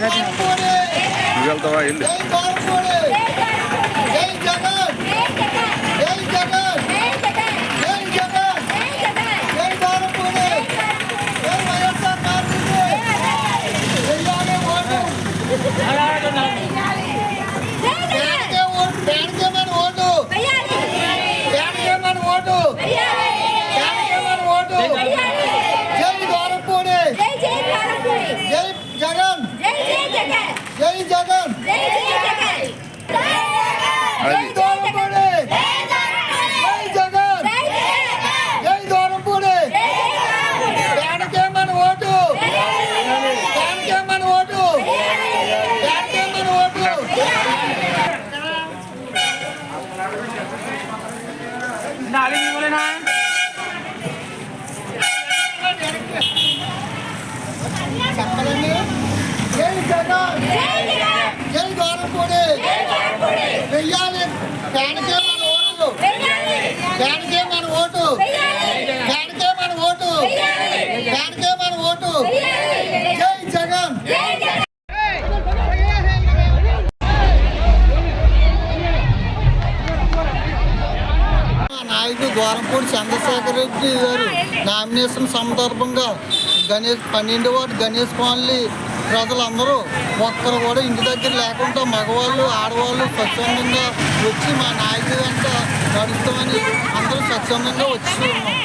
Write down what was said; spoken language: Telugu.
నువ్వు వెళ్తావా వెళ్ళి జగన్ జై జగన్! అది దూరంపూడి జై జగన్! జై దూరంపూడి దానికే మన ఓటు దానికే మన ఓటు దానికే మన ఓటు చెప్పాలండి జై జగన్ జై దూరంపూడి వెయ్యాలి దానికే మన ఓటు. దానికే మన ఓటు. దానికే మన ఓటు. దానికే మన ఓటు. జై జగన్. నాయకుడు ద్వారంపూడి చంద్రశేఖర్ రెడ్డి గారు నామినేషన్ సందర్భంగా గణేష్ పన్నెండు వార్డు గణేష్ కాలనీ ప్రజలందరూ ఒక్కరు కూడా ఇంటి దగ్గర లేకుండా మగవాళ్ళు ఆడవాళ్ళు స్వచ్ఛందంగా వచ్చి మా నాయకుడు వెంట నడుస్తామని అందరూ స్వచ్ఛందంగా వచ్చి ఉన్నాం.